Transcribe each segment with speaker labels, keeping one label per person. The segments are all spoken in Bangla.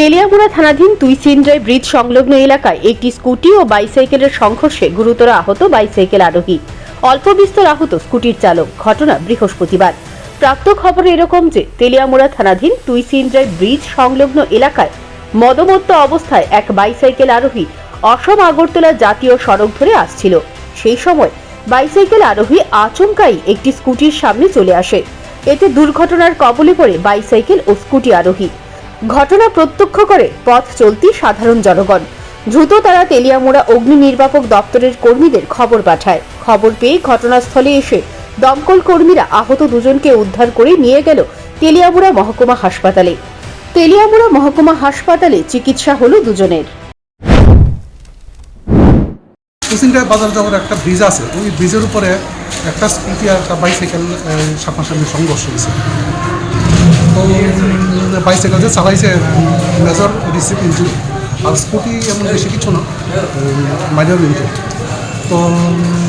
Speaker 1: তেলিয়ামুড়া থানাধীন তুইচিন্দ্রায় ব্রিজ সংলগ্ন এলাকায় একটি স্কুটি ও বাইসাইকেলের সংঘর্ষে গুরুতর আহত বাইসাইকেল আরোহী। অল্প বিস্তর আহত স্কুটির চালক। ঘটনা বৃহস্পতিবার। প্রাপ্ত খবর এরকম যে, তেলিয়ামুড়া থানাধীন তুইচিন্দ্রায় ব্রিজ সংলগ্ন এলাকায় মদমত্ত অবস্থায় এক বাইসাইকেল আরোহী অসম আগরতলা জাতীয় সড়ক ধরে আসছিল। সেই সময় বাইসাইকেল আরোহী আচমকাই একটি স্কুটির সামনে চলে আসে। এতে দুর্ঘটনার কবলে পড়ে বাইসাইকেল ও স্কুটি আরোহী। ঘটনা প্রত্যক্ষ করে পথ চলতি সাধারণ জনগণ। দ্রুত তারা তেলিয়ামুড়া অগ্নি নির্বাপক দপ্তরের কর্মীদের খবর পাঠায়। খবর পেয়ে ঘটনাস্থলে এসে দমকল কর্মীরা আহত দুজনকে উদ্ধার করে নিয়ে গেল তেলিয়ামুড়া মহকুমা হাসপাতালে। তেলিয়ামুড়া মহকুমা হাসপাতালে চিকিৎসা হলো দুজনের।
Speaker 2: কুসিনটায় বাজার যাওয়ার একটা ব্রিজ আছে। ওই ব্রিজের উপরে একটা স্কুটি আর একটা বাইসাইকেল সামনাসামনি সংঘর্ষ হয়েছে। বাইসাইকেল যে চালাইছে মেজর রিসিভ ইঞ্জুরি আর স্কুটি এমন বেশি কিছু না মাইনর ইঞ্জুরি তো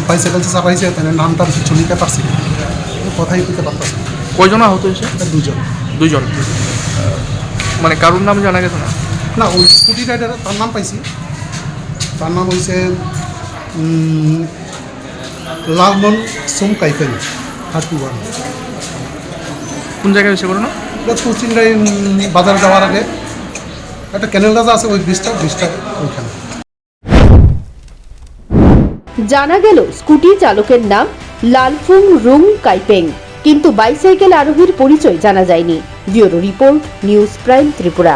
Speaker 2: বাইসাইকেল যে চালাইছে তাহলে নামটার কিছু নিতে পারছি। কথাই দিতে পারতাম।
Speaker 3: কয়জন আহত হয়েছে?
Speaker 2: দুজন
Speaker 3: দুইজন। মানে কারোর নাম জানা গেছে না?
Speaker 2: না ওই স্কুটি রাইডার তার নাম পাইছি। তার নাম হয়েছে লালমন সোম কাইফেন থার্টি ওয়ান
Speaker 3: কোন জায়গায় হয়েছে বলো না
Speaker 2: বাজারে যাওয়ার আগে একটা ক্যানেল আছে, ওই ব্রিজটা ব্রিজটা ওইখানে।
Speaker 1: জানা গেল, স্কুটি চালকের নাম লালফুং রুং কাইপেং, কিন্তু বাইসাইকেল আরোহীর পরিচয় জানা যায়নি। Bureau report, news prime Tripura.